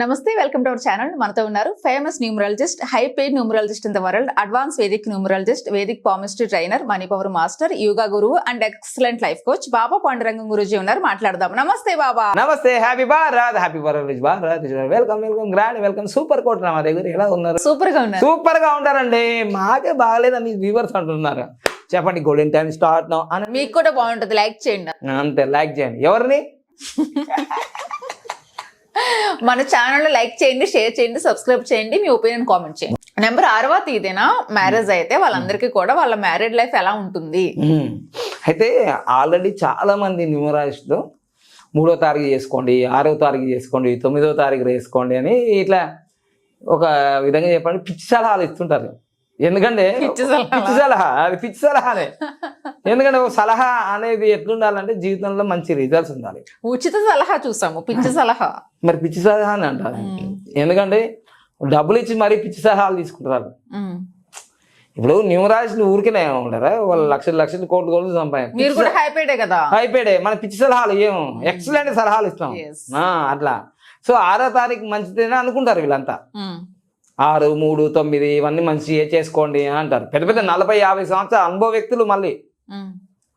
నమస్తే welcome to our channel. మనతో ఉన్నారు famous numerologist high paid numerologist in the world advance Vedic numerologist Vedic palmistry trainer money power master yoga గురువు and excellent life coach Baba Pandurangam Guruji ఉన్నారు. మాట్లాడదాం. Namaste Baba. Namaste happy Bharat happy Bharat Bharat. Welcome welcome grand welcome. Super coat దగ్గర. ఎలా ఉన్నారు? సూపర్గా ఉన్నారు. సూపర్గా ఉంటారండి. మాకే బాగలేదని వ్యూవర్స్ అంటున్నారు. చెప్పండి గోల్డెన్ టైం స్టార్ట్ నో అని మీకు కూడా బాగుంటది. లైక్ చేయండి. అంతే లైక్ చేయండి. ఎవరిని? మన ఛానల్లో లైక్ చేయండి షేర్ చేయండి సబ్స్క్రైబ్ చేయండి మీ ఒపీనియన్ కామెంట్ చేయండి. నెంబర్ ఆరవ తేదీన మ్యారేజ్ అయితే వాళ్ళందరికీ కూడా వాళ్ళ మ్యారేడ్ లైఫ్ ఎలా ఉంటుంది. అయితే ఆల్రెడీ చాలా మంది న్యూమరాయిస్టులు మూడో తారీఖు చేసుకోండి ఆరో తారీఖు చేసుకోండి తొమ్మిదో తారీఖు చేసుకోండి అని ఇట్లా ఒక విధంగా చెప్పండి. పిచ్చి సలహాలు ఇస్తుంటారు. ఎందుకంటే? పిచ్చి సలహా అది పిచ్చి సలహానే. ఎందుకంటే ఒక సలహా అనేది ఎట్లుండాలంటే జీవితంలో మంచి రిజల్ట్స్ ఉండాలి. ఉచిత సలహా చూసాము పిచ్చి సలహా. మరి పిచ్చి సలహా అని అంటారు. ఎందుకంటే డబ్బులు ఇచ్చి మరీ పిచ్చి సలహాలు తీసుకుంటారు. ఇప్పుడు న్యూమరాయిస్టులు ఊరికేనే ఉండరా? వాళ్ళు లక్షలు లక్షలు కోట్లు కోట్లు సంపాదించారు కదా? అయిపోయాడే మన పిచ్చి సలహాలు ఏం? ఎక్సలెంట్ సలహాలు ఇస్తాం. అట్లా. సో ఆరో తారీఖు మంచిదేనా అనుకుంటారు వీళ్ళంతా. ఆరు మూడు తొమ్మిది ఇవన్నీ మంచి చేసుకోండి అంటారు. పెద్ద పెద్ద నలభై యాభై సంవత్సరాల అనుభవ వ్యక్తులు మళ్ళీ.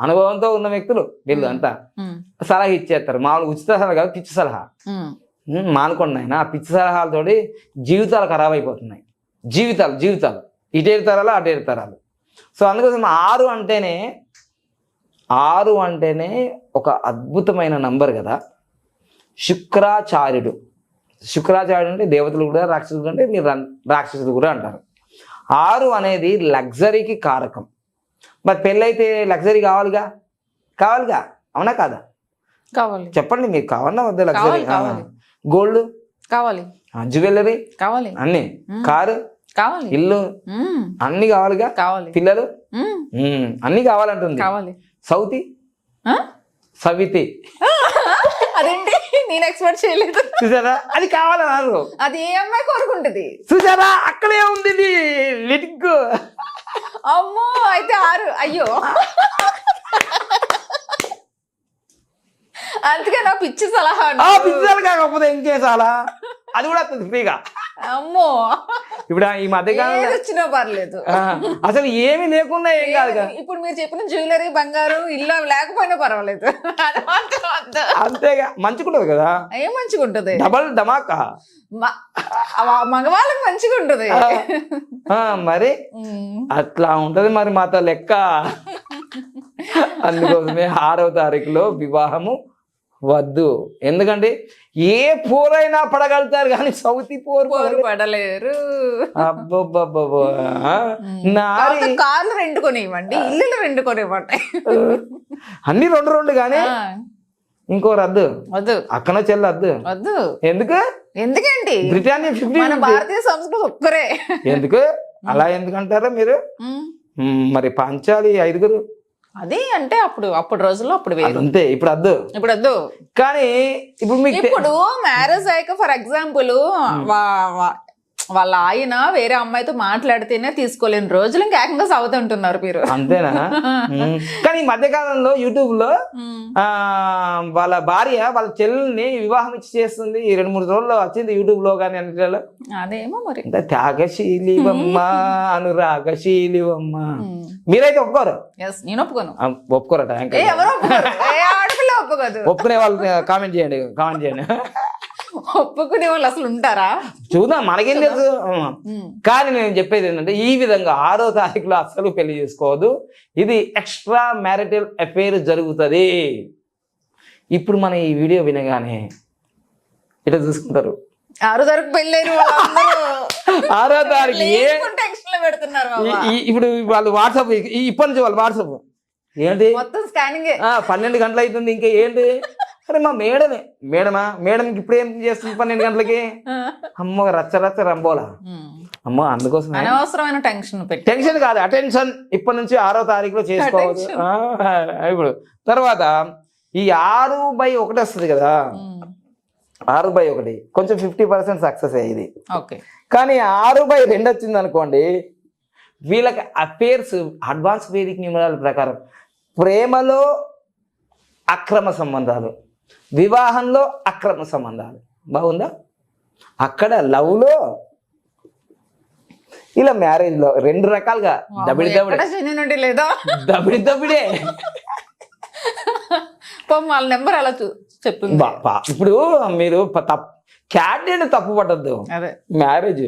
అనుభవంతో ఉన్న వ్యక్తులు వీళ్ళు అంతా. సలహా ఇచ్చేస్తారు. మామూలు ఉచిత సలహా కాదు పిచ్చి సలహా. మానుకోండి ఆయన ఆ పిచ్చి సలహాలతోటి జీవితాలు ఖరాబ్ అయిపోతున్నాయి. జీవితాలు జీవితాలు. ఇటేరు తరాలు అటేరు తరాలు. సో అందుకోసం ఆరు అంటేనే ఆరు అంటేనే ఒక అద్భుతమైన నంబర్ కదా. శుక్రాచార్యుడు. శుక్రాచార్యుడు అంటే దేవతలు కూడా రాక్షసులు అంటే మీరు రాక్షసులు కూడా అంటారు. ఆరు అనేది లగ్జరీకి కారకం. మరి పెళ్ళైతే లగ్జరీ కావాలిగా? కావాలిగా? అవునా కాదా? కావాలి. చెప్పండి మీకు కావాలన్నా వద్ద లగ్జరీ? కావాలి, కావాలి. గోల్డ్? కావాలి. జ్యువెలరీ కావాలి. అన్ని. కారు? కావాలి. ఇల్లు. అన్ని కావాలిగా? కావాలి. పిల్లలు. అన్ని కావాలంటుంది. కావాలి. సౌతి? సవితి. అదేంటి? నేను ఎక్స్పెక్ట్ చేయలేదు. చూసారా? అది కావాలన్నారు అది ఏ అమ్మాయి కోరుకుంటది? చూసారా? అక్కడే ఉంది లిటిక్ అమ్మో అయితే ఆరు. అయ్యో. అందుకే నా పిచ్చి సలహా ఆ పిజ్జాలు కాకపోతే ఇంకే చాలా అది కూడా వస్తుంది ఫ్రీగా. అమ్మో. ఇప్పుడు ఈ మధ్య ఏది కాలంలో వచ్చినా పర్లేదు. ఆ, అసలు ఏమీ లేకుండా ఏం కాదు ఇప్పుడు మీరు చెప్పిన జ్యువెలరీ బంగారు ఇల్లు లేకపోయినా పర్వాలేదు. అంతేగా. మంచుకుంటది కదా. ఏం మంచిగా ఉంటది డబల్ ధమాకా? మగవాళ్ళకి మంచిగా ఉంటది ఆ, మరి. అట్లా ఉంటది మరి మాతో లెక్క. అందుకోసమే ఆరవ తారీఖులో వివాహము వద్దు. ఎందుకంటే ఏ పోరైనా పడగలుగుతారు కానీ సౌతి పోరు పోరు పడలేరు. నారి. కాకపోతే కార్లు రెంట్ కొనివ్వండి. ఇల్లులు రెంట్ కొనివ్వండి. అన్ని రెండు రెండు కానీ ఇంకో రద్దు. వద్దు. అక్కన చెల్లద్దు వద్దు. ఎందుకు? ఎందుకండి బ్రిటానియా ఫిఫ్టీ మన భారతీయ సంస్కృతి ఒక్కరే. ఎందుకు? అలా ఎందుకంటారా మీరు? మరి పంచాలి ఐదుగురు. అది అంటే అప్పుడు అప్పుడు రోజుల్లో అప్పుడు వేరు. అంతే ఇప్పుడు అద్దు. ఇప్పుడు వద్దు కానీ ఇప్పుడు మీకు ఇప్పుడు మ్యారేజ్ అయ్యాక ఫర్ ఎగ్జాంపుల్ వాళ్ళ ఆయన వేరే అమ్మాయితో మాట్లాడితేనే తీసుకోలేని రోజులు ఇంకా ఏకంగా సౌతుంటున్నారు మీరు. అంతేనా. కానీ ఈ మధ్యకాలంలో యూట్యూబ్లో వాళ్ళ భార్య వాళ్ళ చెల్లెల్ని వివాహం ఇచ్చి చేస్తుంది. ఈ రెండు మూడు రోజుల్లో వచ్చింది యూట్యూబ్లో కానీ అన్నిటిలో అదేమో మరి. త్యాగశీలివమ్మ అనురాగశీలివమ్మ. ఉమ్. మీరైతే ఒప్పుకోరు? నేను ఒప్పుకోను. ఒప్పుకోరట ఎవరు ఒప్పుకోరు? ఒప్పుకునే వాళ్ళు కామెంట్ చేయండి కామెంట్ చేయండి. ఒప్పుకునే వాళ్ళు అసలు ఉంటారా? చూద్దాం మనకేం తెలుసు. కానీ నేను చెప్పేది ఏంటంటే ఈ విధంగా ఆరో తారీఖులో అస్సలు పెళ్ళి చేసుకోవద్దు. ఇది ఎక్స్ట్రా మ్యారిటల్ అఫేర్ జరుగుతుంది. ఇప్పుడు మన ఈ వీడియో వినగానే ఇట్లా చూసుకుంటారు. ఆరు తరకు పెళ్ళైన ఆరో తారీఖు ఇప్పుడు వాళ్ళు వాట్సాప్ ఇప్పటి నుంచి వాళ్ళు వాట్సాప్. ఏంటి? మొత్తం స్కానింగ్ పన్నెండు గంటలు అవుతుంది ఇంకా ఏంటి? అరే మా మేడమే. మేడమా? మేడంకి ఇప్పుడు ఏం చేస్తుంది పన్నెండు గంటలకి? అమ్మో రచ్చ రచ్చ రంబోలా. అమ్మో అందుకోసమే. అనవసరమైన టెన్షన్ టెన్షన్ కాదు అటెన్షన్ ఇప్పటి నుంచి ఆరో తారీఖులో చేసుకోవచ్చు. ఇప్పుడు తర్వాత ఈ ఆరు బై ఒకటి వస్తుంది కదా? ఆరు బై ఒకటి. కొంచెం ఫిఫ్టీ పర్సెంట్ సక్సెస్ ఓకే. కానీ ఆరు బై రెండు వచ్చింది అనుకోండి వీళ్ళకి అఫేర్స్ అడ్వాన్స్ వేదిక నియమాల ప్రకారం ప్రేమలో అక్రమ సంబంధాలు. వివాహంలో అక్రమ సంబంధాలు. బాగుందా? అక్కడ లవ్లో ఇలా మ్యారేజ్లో రెండు రకాలుగా దబిడి దబిడి. లేదా. దబిడి దబిడే. వాళ్ళ నెంబర్ అలా చూ బా- ఇప్పుడు మీరు ప- తప్పు పట్టద్దు అదే. మ్యారేజ్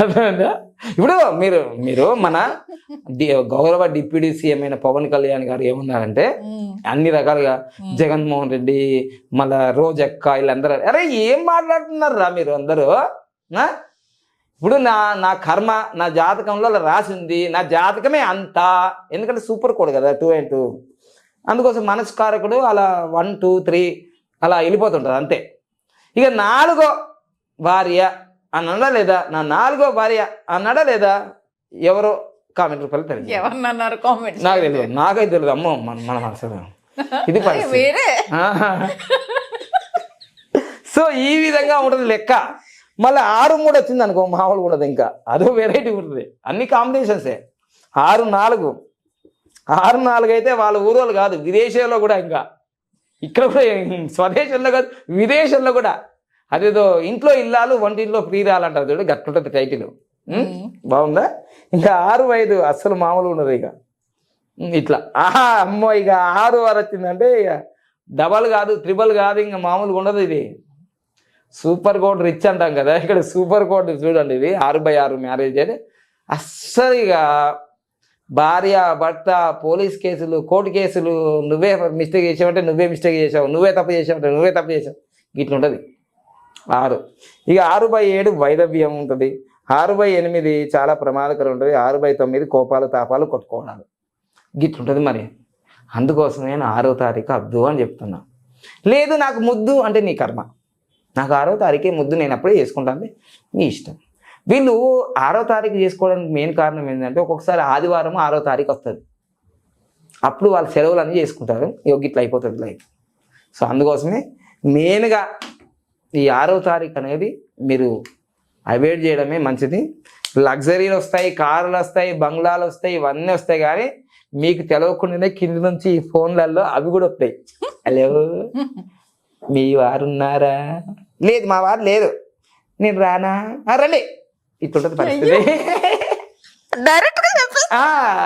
అర్థమైందా? ఇప్పుడు మీరు మీరు మన గౌరవ డిప్యూటీ సీఎం అయిన పవన్ కళ్యాణ్ గారు ఏమన్నారంటే అన్ని రకాలుగా. జగన్మోహన్ రెడ్డి మళ్ళా రోజక్క వీళ్ళందరూ. అరే ఏం మాట్లాడుతున్నారు మీరు అందరూ? ఇప్పుడు నా నా కర్మ నా జాతకంలో అలా రాసింది నా జాతకమే అంత. ఎందుకంటే సూపర్ కోడ్ కదా టూ అండ్ టూ. అందుకోసం మనస్కారకుడు అలా వన్ టూ త్రీ అలా వెళ్ళిపోతుంటుంది అంతే. ఇక నాలుగో భార్య అన్నాడా లేదా? నా నాలుగో భార్య అన్నాడా లేదా? ఎవరో కామెంట్ రూపాయలు తెలియదు. ఎవరినన్నారు కామెంట్ నాకు తెలియదు. నాకైతే తెలియదు. అమ్మో మన మన అసలు ఇది వేరే. సో ఈ విధంగా ఉంటుంది లెక్క. మళ్ళీ ఆరు మూడు వచ్చింది అనుకో మామూలు ఉండదు ఇంకా. అదో వెరైటీ ఉంటుంది. అన్ని కాంబినేషన్సే ఆరు నాలుగు. ఆరు నాలుగు అయితే వాళ్ళ ఊరోళ్ళు కాదు విదేశాల్లో కూడా ఇంకా. ఇక్కడ కూడా స్వదేశంలో కాదు విదేశంలో కూడా. అదేదో ఇంట్లో ఇల్లాలు వంటింట్లో ప్రియురాలు అంటారు చూడు గట్టుంటుంది టైటిల్? బాగుందా? ఇంకా ఆరు ఐదు అస్సలు మామూలు ఉండదు ఇక. ఇట్లా. ఆహా అమ్మో ఇక ఆరు ఆరు వచ్చిందంటే ఇక డబల్ కాదు త్రిబల్ కాదు ఇంకా మామూలుగా ఉండదు ఇది. సూపర్ కోడ్ రిచ్ అంటాం కదా ఇక్కడ సూపర్ కోడ్ చూడండి ఇది ఆరు బై ఆరు మ్యారేజ్ అని. అస్సలు ఇక భార్య భర్త పోలీస్ కేసులు కోర్టు కేసులు నువ్వే మిస్టేక్ చేసావంటే నువ్వే మిస్టేక్ చేసావు నువ్వే తప్పు చేసావంటే నువ్వే తప్పు చేసావు. ఇట్లా ఉంటుంది ఆరు. ఇక ఆరు బై ఏడు వైదవ్యం ఉంటుంది. ఆరు బై ఎనిమిది చాలా ప్రమాదకరం ఉంటుంది. ఆరు బై తొమ్మిది కోపాలు తాపాలు కొట్టుకోవడాలు. గిట్లుంటుంది మరి. అందుకోసం నేను ఆరో తారీఖు అద్దు అని చెప్తున్నా. లేదు నాకు ముద్దు అంటే నీ కర్మ. నాకు ఆరో తారీఖే ముద్దు నేను అప్పుడే చేసుకుంటాను నీ ఇష్టం. వీళ్ళు ఆరో తారీఖు చేసుకోవడానికి మెయిన్ కారణం ఏంటంటే ఒక్కొక్కసారి ఆదివారం ఆరో తారీఖు వస్తుంది. అప్పుడు వాళ్ళు సెలవులు అన్నీ చేసుకుంటారు. ఇగో ఇట్లా అయిపోతుంది లైఫ్. సో అందుకోసమే మెయిన్గా ఈ ఆరో తారీఖు అనేది మీరు అవాయిడ్ చేయడమే మంచిది. లగ్జరీలు వస్తాయి కార్లు వస్తాయి బంగ్లాలు వస్తాయి ఇవన్నీ వస్తాయి కానీ మీకు తెలవకుండానే కింది నుంచి ఈ ఫోన్లలో అవి కూడా వస్తాయి. హలో మీ వారు ఉన్నారా? లేదు మా వారు లేదు. నేను రానా? "ఆ, రండి. ఇట్లుంటది పరిస్థితి.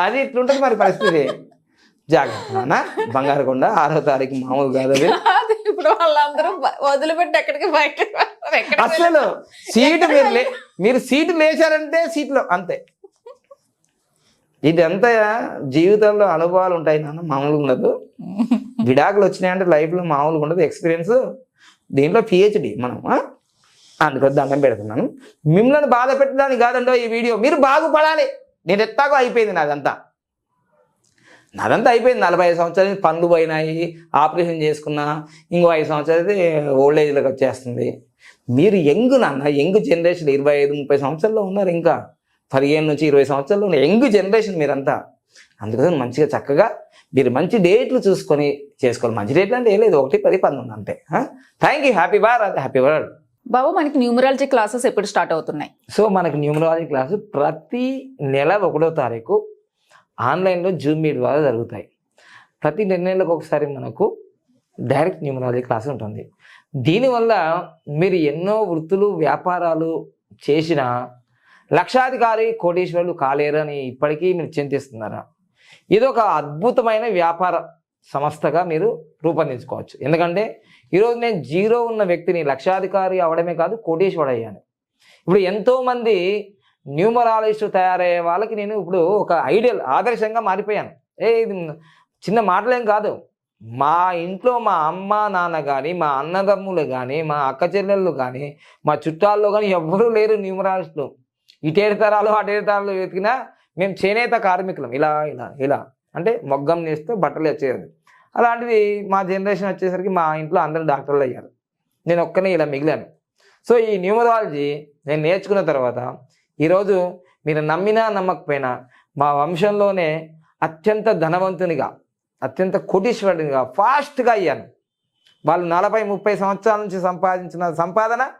అది ఇట్లుంటది మరి పరిస్థితి. జాగ్రత్త నాన్న. బంగారకొండ ఆరో తారీఖు మామూలు కాదు అది. ఇప్పుడు వాళ్ళందరూ వదిలిపెట్టి ఎక్కడికి. ఎక్కడికి అసలు సీటు మీరు మీరు సీటు లేచారంటే సీట్లో అంతే. ఇదంతా జీవితంలో అనుభవాలు ఉంటాయి నాన్న మామూలుగా ఉండదు. విడాకులు వచ్చినాయంటే లైఫ్లో మామూలుగా ఉండదు. ఎక్స్పీరియన్స్ దీంట్లో పిహెచ్డి మనం? అందుకని దండం పెడుతున్నాను. మిమ్మల్ని బాధ పెట్టడానికి కాదండో ఈ వీడియో. మీరు బాగుపడాలి. నేను ఎత్తాగో అయిపోయింది నాదంతా. నాదంతా అయిపోయింది. నలభై ఐదు సంవత్సరాలు పనులు పోయినాయి. ఆపరేషన్ చేసుకున్నా ఇంకో ఐదు సంవత్సరాలు అయితే ఓల్డ్ ఏజ్లోకి వచ్చేస్తుంది. మీరు యంగ్ నాన్న యంగ్ జనరేషన్ ఇరవై ఐదు ముప్పై సంవత్సరాల్లో ఉన్నారు ఇంకా. పదిహేను నుంచి ఇరవై సంవత్సరాల్లో ఉన్న యంగ్ జనరేషన్ మీరంతా. అందుకని మంచిగా చక్కగా మీరు మంచి డేట్లు చూసుకొని చేసుకోవాలి. మంచి డేట్లు అంటే ఏం లేదు. ఒకటి పది పన్నెండు అంతే. థ్యాంక్ యూ హ్యాపీ బార్ హ్యాపీ వరల్డ్ బాబు మనకి న్యూమరాలజీ క్లాసెస్ ఎప్పుడు స్టార్ట్ అవుతున్నాయి? సో మనకు న్యూమరాలజీ క్లాసు ప్రతి నెల ఒకటో తారీఖు ఆన్లైన్లో జూమ్ మీట్ ద్వారా జరుగుతాయి. ప్రతి రెండు నెలలకు ఒకసారి మనకు డైరెక్ట్ న్యూమరాలజీ క్లాస్ ఉంటుంది. దీనివల్ల మీరు ఎన్నో వృత్తులు వ్యాపారాలు చేసిన లక్షాధికారి కోటీశ్వరులు కాలేరు అని ఇప్పటికీ మీరు చింతిస్తున్నారా? ఇది ఒక అద్భుతమైన వ్యాపార సంస్థగా మీరు రూపొందించుకోవచ్చు. ఎందుకంటే ఈరోజు నేను జీరో ఉన్న వ్యక్తిని లక్షాధికారి అవడమే కాదు కోటీశ్వరుడు అయ్యాను ఇప్పుడు ఎంతోమంది న్యూమరాలజిస్ట్ తయారయ్యే వాళ్ళకి నేను ఇప్పుడు ఒక ఐడియల్ ఆదర్శంగా మారిపోయాను. ఏ ఇది చిన్న మాటలేం కాదు. మా ఇంట్లో మా అమ్మ నాన్న కానీ మా అన్నదమ్ములు కానీ మా అక్క చెల్లెళ్ళు కానీ మా చుట్టాల్లో కానీ ఎవ్వరూ లేరు న్యూమరాలజిస్టులు. ఇటేడు తరాలు అటేడు తరాలు వెతికినా మేము చేనేత కార్మికులం. ఇలా ఇలా ఇలా. అంటే మొగ్గం నేస్తే బట్టలు వచ్చేది. అలాంటిది మా జనరేషన్ వచ్చేసరికి మా ఇంట్లో అందరూ డాక్టర్లు అయ్యారు. నేను ఒక్కనే ఇలా మిగిలాను. సో ఈ న్యూమరాలజీ నేను నేర్చుకున్న తర్వాత ఈరోజు మీరు నమ్మినా నమ్మకపోయినా మా వంశంలోనే అత్యంత ధనవంతునిగా అత్యంత కోటీశ్వరునిగా ఫాస్ట్గా అయ్యాను. వాళ్ళు నలభై ముప్పై సంవత్సరాల నుంచి సంపాదించిన సంపాదన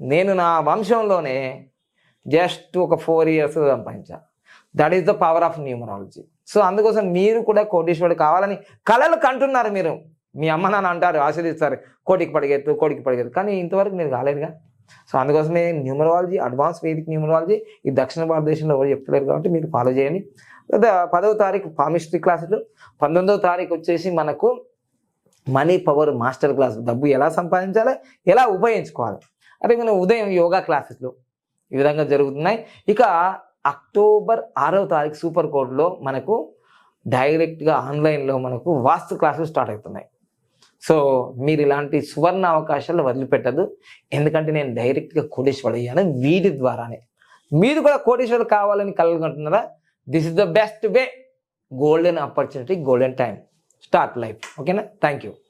నేను నా వంశంలోనే జస్ట్ ఒక four years సంపాదించా. That is the power of numerology. So అందుకోసం మీరు కూడా కోటీశ్వరుడు కావాలని కళలు కంటున్నారు మీరు. మీ అమ్మ నాన్న అంటారు ఆశీర్దిస్తారు కోటికి పడిగెత్తు కోటికి పడిగెత్తు. కానీ ఇంతవరకు మీరు కాలేదుగా? సో అందుకోసమే న్యూమరాలజీ అడ్వాన్స్ వేదిక్ న్యూమరాలజీ ఈ దక్షిణ భారతదేశంలో ఎవరు చెప్తలేరు కాబట్టి మీరు ఫాలో చేయండి. లేదా పదవ తారీఖు పామిస్ట్రీ క్లాసులు పంతొమ్మిదవ తారీఖు వచ్చేసి మనకు మనీ పవర్ మాస్టర్ క్లాస్ డబ్బు ఎలా సంపాదించాలి? ఎలా ఉపయోగించుకోవాలి? అంటే మనం ఉదయం యోగా క్లాసెస్లు ఈ విధంగా జరుగుతున్నాయి. ఇక అక్టోబర్ ఆరవ తారీఖు సూపర్ కోర్టులో మనకు డైరెక్ట్గా ఆన్లైన్లో మనకు వాస్తు క్లాసులు స్టార్ట్ అవుతున్నాయి. సో మీరు ఇలాంటి సువర్ణ అవకాశాలు వదిలిపెట్టదు. ఎందుకంటే నేను డైరెక్ట్గా కోటేశ్వరుడు అయ్యాను. వీటి ద్వారానే. మీరు కూడా కోటేశ్వరుడు కావాలని కలగంటున్నారా? This is the best way golden opportunity golden time start life ఓకేనా థ్యాంక్ యూ